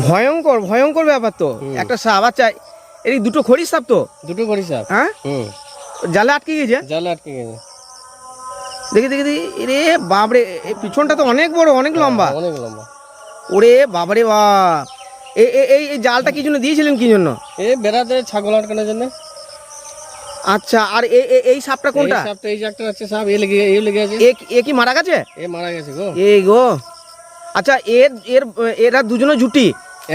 ভয়ঙ্কর ভয়ঙ্কর ব্যাপার তো। একটা সাপ আচ্ছা এই দুটো খড়ির সাপ তো? দুটো খড়ি সাপ। হ্যাঁ? জালে আটকে গেছে জালে আটকে গেছে। দেখি দেখি দেখি রে বাবরে এই পিছনটা তো অনেক বড় অনেক লম্বা। অনেক লম্বা। ওরে বাবারে বাপ। এই এই- এই এই জালটা কি জন্য দিয়েছিলেন কি জন্য? এ বেড়াতে ছাগল আটকানোর জন্য। আচ্ছা আর এই এই- সাপটা কোনটা? এই সাপটা এই যে একটা আছে সাপ এ লেগে এ লেগে আছে। এ এ কি মারা গেছে? এ মারা গেছে গো। এই গো। আচ্ছা এর এর এরা দুজনে জুটি?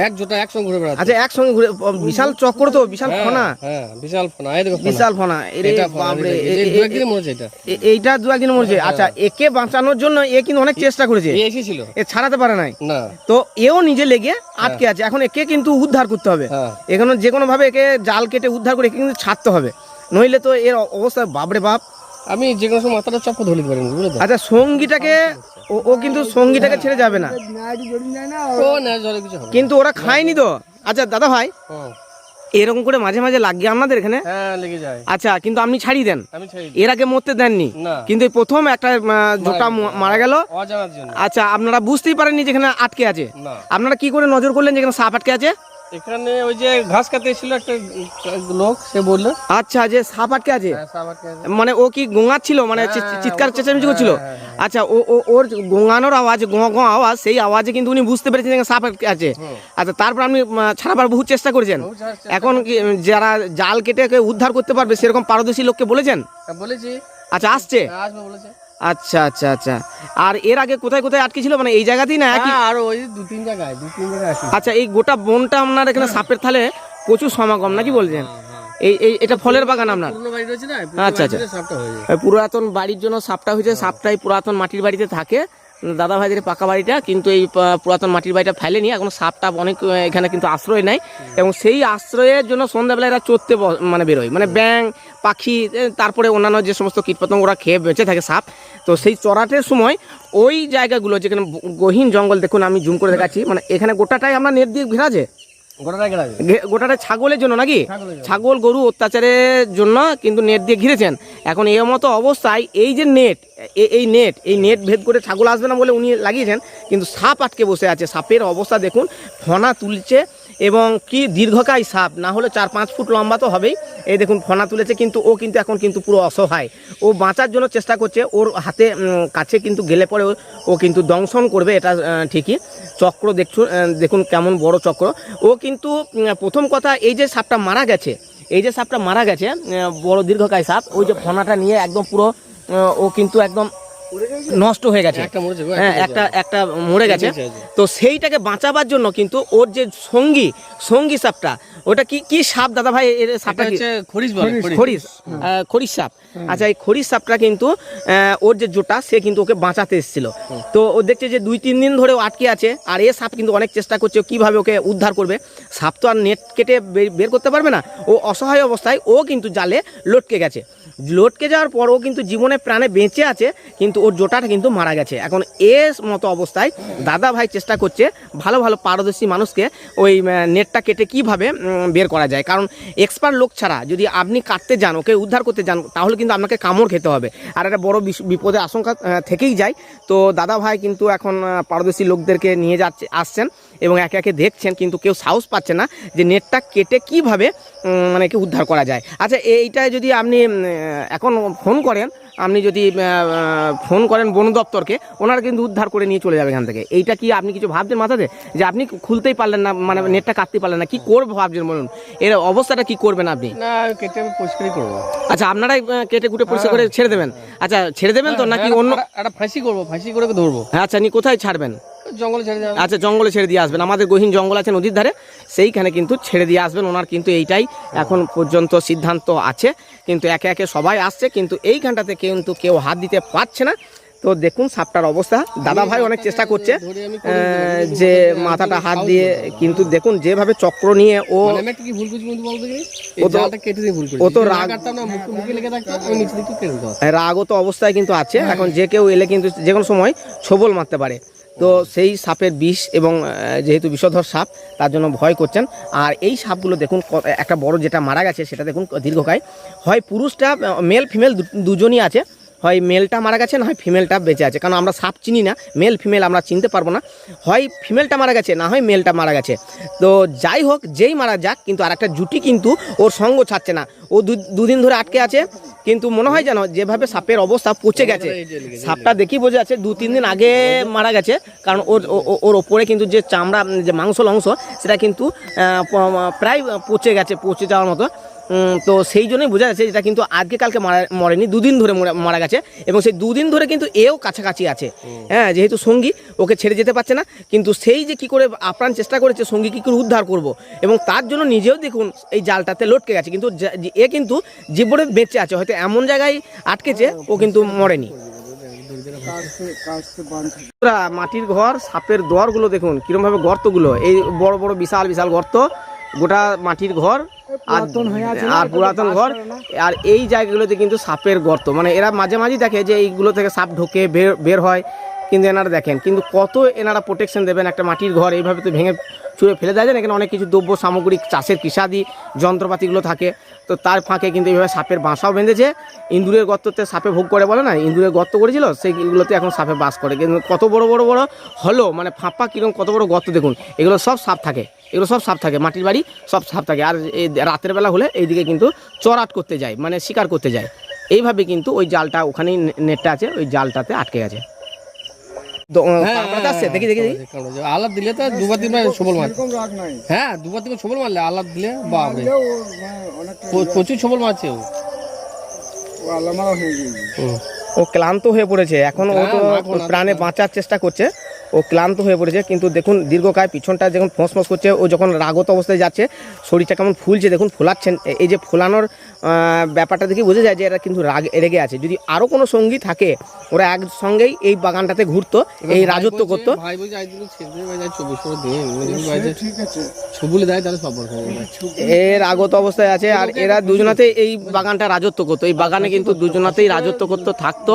এক জোটা একসঙ্গে ঘুরে বেড়াচ্ছে। আচ্ছা একসঙ্গে ঘুরে বিশাল চক্র তো বিশাল হ্যাঁ, ফনা। হ্যাঁ বিশাল ফোনা এই দেখো বিশাল ফনা। এরে বাপরে একদিনে মরেছে এটা। এইটা দু একদিন মরছে। আচ্ছা একে বাঁচানোর জন্য এ কিন্তু অনেক চেষ্টা করেছে। এ এসেছিল। এ ছাড়াতে পারে নাই। না। তো এও নিজে লেগে আটকে আছে। এখন একে কিন্তু উদ্ধার করতে হবে। হ্যাঁ। এখানে যে কোনো ভাবে একে জাল কেটে উদ্ধার করে একে কিন্তু ছাড়তে হবে। নইলে তো এর অবস্থা বাপরে বাপ। আমি যে কোনো সময় মাথাটা চপ্প ধরে দিতে পারি আচ্ছা সঙ্গীটাকে ও- ও কিন্তু সঙ্গীটাকে ছেড়ে যাবে না। কিন্তু ওরা খায়নি তো? আচ্ছা দাদা ভাই এরকম করে মাঝে মাঝে লাগিয়ে আপনাদের এখানে? হ্যাঁ লেগে আচ্ছা কিন্তু আপনি দেন। ছেড়ে দিই। এর আগে মরতে দেননি। কিন্তু প্রথম একটা জোটা মারা গেল। আচ্ছা আপনারা বুঝতেই পারেননি যেখানে আটকে আছে। আপনারা কি করে নজর করলেন যেখানে সাপ আটকে আছে? এখানে ওই যে ঘাস কাটতে এসেছিল একটা লোক সে বলল। আচ্ছা যে সাপ আটকে আছে? হ্যাঁ, আছে। মানে ও কি গোঙাচ্ছিল? মানে চি- চিৎকার চেঁচামেচি করছিল? আচ্ছা ও ওর গোঙানোর আওয়াজ গোঁ গোঁ আওয়াজ সেই আওয়াজে কিন্তু উনি বুঝতে পেরেছেন যে সাপ আটকে আছে। আচ্ছা তারপর আপনি ছাড়াবার বহু চেষ্টা করেছেন। এখন কি যারা জাল কেটে উদ্ধার করতে পারবে সেরকম পারদর্শী লোককে বলেছেন? হ্যাঁ, বলেছি। আচ্ছা আসছে। হ্যাঁ, আসবে বলেছে। আচ্ছা আচ্ছা আচ্ছা। আর এর আগে কোথায় কোথায় আটকে ছিল? মানে এই জায়গাতেই না একই? হ্যাঁ, আর ওই দু তিন জায়গায় দু তিন জায়গায় আচ্ছা এই গোটা বনটা আপনার এখানে সাপের থালে প্রচুর সমাগম নাকি বলছেন? এই এই এটা ফলের বাগান আপনার? আচ্ছা, আচ্ছা। হয়ে পুরাতন বাড়ির জন্য সাপটা হয়েছে সাপটাই পুরাতন মাটির বাড়িতে থাকে। দাদা ভাইদের পাকা বাড়িটা কিন্তু এই পুরাতন মাটির বাড়িটা ফেলেনি। এখন সাপটা অনেক এখানে কিন্তু আশ্রয় নেয়। এবং সেই আশ্রয়ের জন্য সন্ধ্যাবেলা এরা চড়তে মানে বেরোয়। মানে ব্যাং পাখি তারপরে অন্যান্য যে সমস্ত কীটপতঙ্গ ওরা খেয়ে বেঁচে থাকে সাপ। তো সেই চড়াটের সময় ওই জায়গাগুলো যেখানে গহীন জঙ্গল, দেখুন আমি জুম করে দেখাচ্ছি মানে এখানে গোটাটাই আমরা নেট দিয়ে ঘেরা যায় গোটাটা ছাগলের জন্য নাকি? ছাগল গরু অত্যাচারের জন্য কিন্তু নেট দিয়ে ঘিরেছেন। এখন এই মতো অবস্থায় এই যে নেট এই নেট এই নেট ভেদ করে ছাগল আসবে না বলে উনি লাগিয়েছেন কিন্তু সাপ আটকে বসে আছে। সাপের অবস্থা দেখুন ফনা তুলছে এবং কি দীর্ঘকায় সাপ না হলে চার পাঁচ ফুট লম্বা তো হবেই। এই দেখুন ফনা তুলেছে কিন্তু ও কিন্তু এখন কিন্তু পুরো অসহায়। ও বাঁচার জন্য চেষ্টা করছে ওর হাতে কাছে কিন্তু গেলে পরে ও- কিন্তু দংশন করবে এটা ঠিকই। চক্র দেখছুন দেখুন কেমন বড় চক্র। ও কিন্তু প্রথম কথা এই যে সাপটা মারা গেছে এই যে সাপটা মারা গেছে বড় দীর্ঘকায় সাপ ওই যে ফনাটা নিয়ে একদম পুরো ও কিন্তু একদম নষ্ট হয়ে গেছে। একটা হ্যাঁ একটা একটা মরে গেছে। তো সেইটাকে বাঁচাবার জন্য কিন্তু ওর যে সঙ্গী সঙ্গী সাপটা ওটা কি কি সাপ দাদা ভাই? এর সাপটা হচ্ছে খরিস খরিস। খরিস সাপ। আচ্ছা এই খরিস সাপটা কিন্তু ওর যে জোটা সে কিন্তু ওকে বাঁচাতে এসেছিল। তো ও দেখছে যে দুই তিন দিন ধরে ও আটকে আছে আর এ সাপ কিন্তু অনেক চেষ্টা করছে ও কীভাবে ওকে উদ্ধার করবে। সাপ তো আর নেট কেটে বের করতে পারবে না। ও অসহায় অবস্থায় ও কিন্তু জালে লটকে গেছে। লটকে যাওয়ার পর ও কিন্তু জীবনে প্রাণে বেঁচে আছে কিন্তু ওর জোটাটা কিন্তু মারা গেছে। এখন এ মতো অবস্থায় দাদা ভাই চেষ্টা করছে ভালো ভালো পারদর্শী মানুষকে ওই নেটটা কেটে কীভাবে বের করা যায়। কারণ এক্সপার্ট লোক ছাড়া যদি আপনি কাটতে যান, ওকে উদ্ধার করতে যান, তাহলে কিন্তু আপনাকে কামড় খেতে হবে। আর একটা বড় বিপদের আশঙ্কা থেকেই যায়। তো দাদা ভাই কিন্তু এখন পারদর্শী লোকদেরকে নিয়ে যাচ্ছে, আসছেন এবং একে একে দেখছেন, কিন্তু কেউ সাহস পাচ্ছে না যে নেটটা কেটে কীভাবে মানে কি উদ্ধার করা যায়। আচ্ছা এইটায় যদি আপনি এখন ফোন করেন আপনি যদি ফোন করেন বন দপ্তরকে ওনারা কিন্তু উদ্ধার করে নিয়ে চলে যাবে এখান থেকে। এইটা কি আপনি কিছু ভাবছেন মাথাতে? যে আপনি খুলতেই পারলেন না মানে নেটটা কাটতে পারলেন না। কি করব ভাবছেন বলুন? এর অবস্থাটা কি করবেন আপনি? না কেটে আমি পরিষ্কারই করব। আচ্ছা আপনারাই কেটে কুটে পরিষ্কার করে ছেড়ে দেবেন। আচ্ছা ছেড়ে দেবেন তো নাকি হ্যাঁ, অন্য একটা- একটা ফাঁসি করব ফাঁসি করে ধরবো। হ্যাঁ আচ্ছা নি কোথায় ছাড়বেন? জঙ্গলে ছেড়ে দেওয়া আচ্ছা জঙ্গলে ছেড়ে দিয়ে আসবেন। আমাদের গহীন জঙ্গল আছে নদীর ধারে সেইখানে কিন্তু ছেড়ে দিয়ে আসবেন। ওনার কিন্তু এইটাই এখন পর্যন্ত সিদ্ধান্ত আছে। কিন্তু একে একে সবাই আসছে কিন্তু এইখানটাতে কিন্তু কেউ হাত দিতে পারছে না। তো দেখুন সাপটার অবস্থা। দাদা ভাই অনেক চেষ্টা করছে যে মাথাটা হাত দিয়ে কিন্তু দেখুন যেভাবে চক্র নিয়ে ও মানে ও তো- রাগ- রাগত অবস্থায় কিন্তু আছে। এখন যে কেউ এলে কিন্তু যে কোনো সময় ছবল মারতে পারে। তো সেই সাপের বিষ এবং যেহেতু বিষধর সাপ, তার জন্য ভয় করছেন। আর এই সাপগুলো দেখুন একটা বড় যেটা মারা গেছে, সেটা দেখুন দীর্ঘকায়। হয় পুরুষটা মেল ফিমেল দুজনই আছে। হয় মেলটা মারা গেছে না হয় ফিমেলটা বেঁচে আছে। কারণ আমরা সাপ চিনি না মেল ফিমেল আমরা চিনতে পারব না। হয় ফিমেলটা মারা গেছে না হয় মেলটা মারা গেছে। তো যাই হোক যেই মারা যাক কিন্তু আর একটা জুটি কিন্তু ওর সঙ্গ ছাড়ছে না। ও দুদিন ধরে আটকে আছে কিন্তু মনে হয় যেন যেভাবে সাপের অবস্থা পচে গেছে সাপটা দেখি বোঝা যাচ্ছে দু তিন দিন আগে মারা গেছে কারণ ওর ওর ওপরে কিন্তু যে চামড়া যে মাংস অংশ সেটা কিন্তু প্রায় পচে গেছে পচে যাওয়ার মতো। তো সেই জন্যই বোঝা যাচ্ছে এটা কিন্তু আজকে কালকে মারা মরেনি দুদিন ধরে মরে- গেছে এবং সেই দুদিন ধরে কিন্তু এও কাছাকাছি আছে। হ্যাঁ যেহেতু সঙ্গী ওকে ছেড়ে যেতে পারছে না কিন্তু সেই যে কি করে আপ্রাণ চেষ্টা করেছে সঙ্গী কী করে উদ্ধার করব? এবং তার জন্য নিজেও দেখুন এই জালটাতে লটকে গেছে কিন্তু এ কিন্তু জীবনে বেঁচে আছে হয়তো এমন জায়গায় আটকেছে ও কিন্তু মরেনি। মাটির ঘর সাপের দোয়ারগুলো দেখুন কিরমভাবে গর্তগুলো এই বড় বড় বিশাল বিশাল গর্ত। গোটা মাটির ঘর আর আর পুরাতন ঘর। আর এই জায়গাগুলোতে কিন্তু সাপের গর্ত। মানে এরা মাঝে মাঝে দেখে যে এইগুলো থেকে সাপ ঢোকে বের বের হয়। কিন্তু এনারা দেখেন কিন্তু কত এনারা প্রোটেকশন দেবেন একটা মাটির ঘর এইভাবে তো ভেঙে চুড়ে ফেলে দেয়। না এখানে অনেক কিছু দ্রব্য সামগ্রিক চাষের কৃষাদি যন্ত্রপাতিগুলো থাকে। তো তার ফাঁকে কিন্তু এইভাবে সাপের বাসাও বেঁধেছে। ইন্দুরের গর্ততে সাপে ভোগ করে বলে না? ইন্দুরের গর্ত করেছিল সেইগুলোতে এখন সাপে বাস করে। কিন্তু কত বড় বড় বড় হলো? মানে ফাঁপা কীরকম কত বড় গর্ত দেখুন। এগুলো সব সাপ থাকে। এগুলো সব সাপ থাকে মাটির বাড়ি সব সাপ থাকে। আর এই রাতের বেলা হলে এইদিকে কিন্তু চরাট করতে যায় মানে শিকার করতে যায়। এইভাবে কিন্তু ওই জালটা ওখানেই নেটটা আছে ওই জালটাতে আটকে গেছে। তো, আহ, কাঁকড়াতে আসছে? দেখি দেখি দেখি। আলাদ দিলে তো দুবার তিনবার সবল মার হ্যাঁ দুবার তিনবার সবল মারলে আলাদ দিলে বাপরে। প্র- প্রচুর সবল মারছে ও। ও ক্লান্ত হয়ে পড়েছে। এখন ও তো হ্যাঁ, প্রাণে বাঁচার চেষ্টা করছে। ও ক্লান্ত হয়ে পড়েছে, কিন্তু দেখুন দীর্ঘকায় পিছনটা যখন ফোঁস ফোঁস করছে, ও যখন রাগত অবস্থায় যাচ্ছে, শরীরটা কেমন ফুলছে, দেখুন ফোলাচ্ছেন। এই যে ফোলানোর ব্যাপারটা দেখে বোঝা যায় যে এরা কিন্তু রাগ রেগে আছে। যদি আরও কোনো সঙ্গী থাকে ওরা একসঙ্গেই এই বাগানটাতে ঘুরতো এই রাজত্ব করতো। এর আগত অবস্থায় আছে আর এরা দুজনাতেই এই বাগানটা রাজত্ব করতো। এই বাগানে কিন্তু দুজনাতেই রাজত্ব করতো থাকতো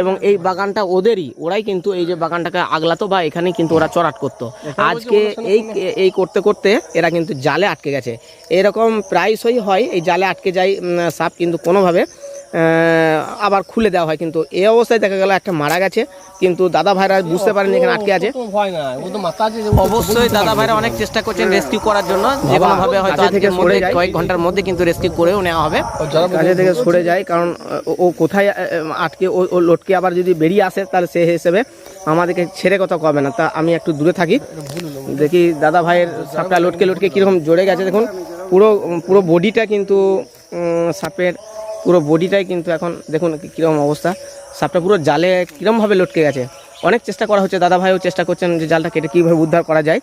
এবং এই বাগানটা ওদেরই ওরাই কিন্তু এই যে বাগানটাকে আগলাতো বা এখানে কিন্তু ওরা চড়াট করতো। আজকে এই এই করতে করতে এরা কিন্তু জালে আটকে গেছে। এরকম প্রায়শই হয় এই জালে আটকে যায় সাপ কিন্তু কোনোভাবে আবার খুলে দেওয়া হয়। কিন্তু এই অবস্থায় দেখা গেল একটা মারা গেছে। কিন্তু দাদা ভাইরা বুঝতে পারেনি এখানে আটকে আছে। অবশ্যই দাদা ভাইরা অনেক চেষ্টা করছেন রেস্কিউ করার জন্য। যে কোনো ভাবে হয়তো থেকে সরে যায়। কয়েক ঘণ্টার মধ্যে কিন্তু রেস্কিউ করেও নেওয়া হবে। কাছে থেকে সরে যায় কারণ ও- কোথায় আটকে ও ও লটকে আবার যদি বেরিয়ে আসে তাহলে সে হিসেবে আমাদেরকে ছেড়ে কথা কবে না। তা আমি একটু দূরে থাকি। দেখি দাদা ভাইয়ের সাপটা লটকে লটকে কীরকম জড়ে গেছে। দেখুন পুরো পুরো বডিটা কিন্তু সাপের পুরো বডিটাই কিন্তু এখন দেখুন কীরকম অবস্থা। সাপটা পুরো জালে কীরমভাবে লটকে গেছে। অনেক চেষ্টা করা হচ্ছে দাদা ভাইও চেষ্টা করছেন যে জালটা কেটে কীভাবে উদ্ধার করা যায়।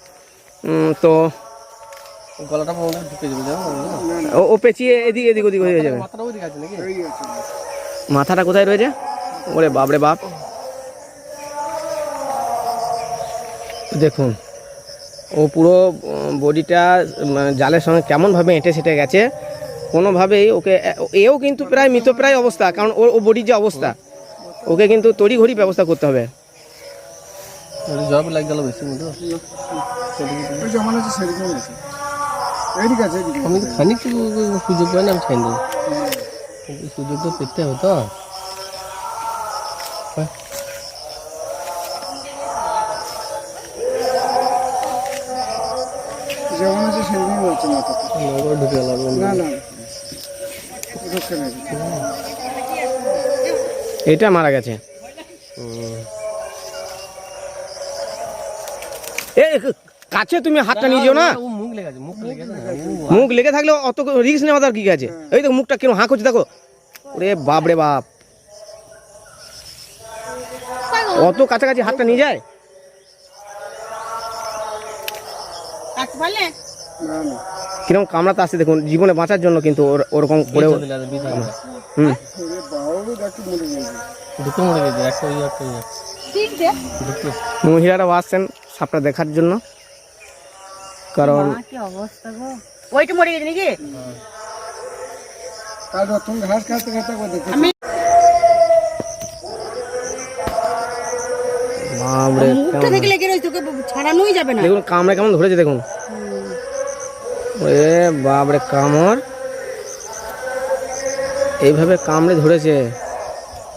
তো গলাটা ঢুকে যাবে ও ও পেঁচিয়ে এদিক এদিক ওদিক হয়ে যাবে। মাথাটা কোথায় রয়েছে? ওরে বাপরে বাপ। দেখুন ও পুরো বডিটা জালের সঙ্গে কেমনভাবে এঁটে সেটে গেছে। কোনোভাবেই ওকে এও কিন্তু প্রায় মৃতপ্রায় অবস্থা কারণ ওর ও বডির যে অবস্থা ওকে কিন্তু তড়িঘড়ি ব্যবস্থা করতে হবে। জব লাগ গেল বেশি মতো। আমি খানিক সুযোগ পাই না আমি ছাইন দেবো সুযোগ তো পেতে হবে তো। যেমন আছে সেরকমই হচ্ছে ঢুকে গেল না না না। এটা মারা গেছে। এ কাছে তুমি হাতটা নিয়ে যেও না। মুখ লেগে থাকলে অত রিস্ক নেওয়া তার কি আছে? এই তো মুখটা কিরম হাঁ করছে দেখো। ওরে বাপ রে বাপ। অত কাছাকাছি হাতটা নিয়ে যায়। কীরকম কামড়াতে আসছে দেখুন জীবনে বাঁচার জন্য কিন্তু ওর- ওরকম করে। হুম। দুটো মরে গেছে একটা ওই একটা মহিলারাও আসছেন সাপটা দেখার জন্য। কারণ কি অবস্থা গো? ওইটা মরে গেছে নাকি? কাল ঘাস খাতে খাতে একবার মুখটা থেকে লেগে রয়েছে তোকে ছাড়ানোই যাবে না। দেখুন কামড়ে কেমন ধরেছে দেখুন। ওরে বাপরে, কামড়। এইভাবে কামড়ে ধরেছে,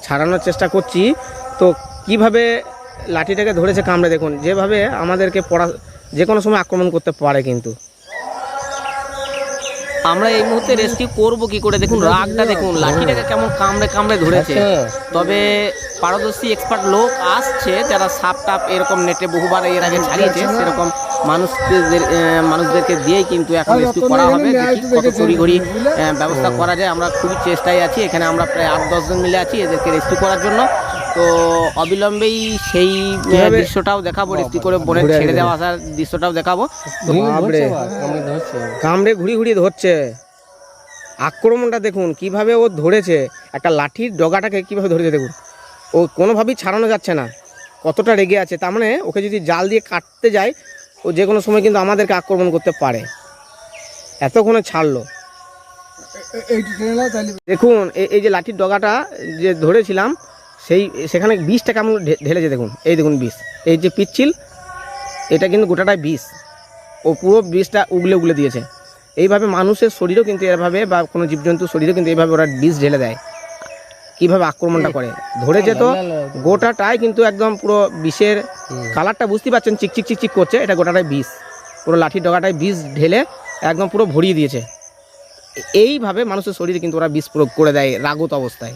ছাড়ানোর চেষ্টা করছি। তো কীভাবে লাঠিটাকে ধরেছে কামড়ে দেখুন। যেভাবে আমাদেরকে পড়া যে কোনো সময় আক্রমণ করতে পারে কিন্তু। আমরা এই মুহূর্তে রেস্কিউ করব কি করে? দেখুন রাগটা দেখুন লাঠিটাকে কেমন কামড়ে কামড়ে ধরেছে। আচ্ছা। তবে পারদর্শী এক্সপার্ট লোক আসছে যারা সাপ টাপ এরকম নেটে বহুবার এর আগে ছাড়িয়েছে সেরকম মানুষদের মানুষদেরকে দিয়েই কিন্তু এখন রেস্কিউ করা হবে। কত আহ, ব্যবস্থা করা যায়। আমরা খুবই চেষ্টায় আছি এখানে আমরা প্রায় আট দশজন মিলে আছি এদেরকে রেস্কিউ করার জন্য। তো অবিলম্বেই সেই দৃশ্যটাও দেখাবো রেস্কিউ করে বনে ছেড়ে। দেওয়া আসার দৃশ্যটাও দেখাবো। কামড়ে কামড়ে ঘুরি ঘুরি ধরছে। আক্রমণটা দেখুন কীভাবে ও ধরেছে। একটা লাঠির ডগাটাকে কীভাবে ধরেছে দেখুন। ও কোনোভাবেই ছাড়ানো যাচ্ছে না। কতটা রেগে আছে। তার মানে ওকে যদি জাল দিয়ে কাটতে যায় ও যে কোনো সময় কিন্তু আমাদেরকে আক্রমণ করতে পারে। এতক্ষণে ছাড়লো। দেখুন এই- এই যে লাঠির ডগাটা যে ধরেছিলাম সেই, সেখানে বিষটা কেমন ঢে- ঢেলেছে দেখুন। এই দেখুন বিষ। এই যে পিচ্ছিল, এটা কিন্তু গোটাটাই বিষ। ও পুরো বিষটা উগলে উগলে দিয়েছে। এইভাবে মানুষের শরীরেও কিন্তু এভাবে বা কোনো জীবজন্তুর শরীরেও কিন্তু এইভাবে ওরা বিষ ঢেলে দেয়। কীভাবে আক্রমণটা করে? ধরেছে তো গোটাটাই কিন্তু একদম পুরো বিষের কালারটা বুঝতে পারছেন চিকচিক চিকচিক করছে। এটা গোটাটাই বিষ। পুরো লাঠির ডগাটায় বিষ ঢেলে একদম পুরো ভরিয়ে দিয়েছে। এইভাবে মানুষের শরীরে কিন্তু ওরা বিষ প্রয়োগ করে দেয় রাগত অবস্থায়।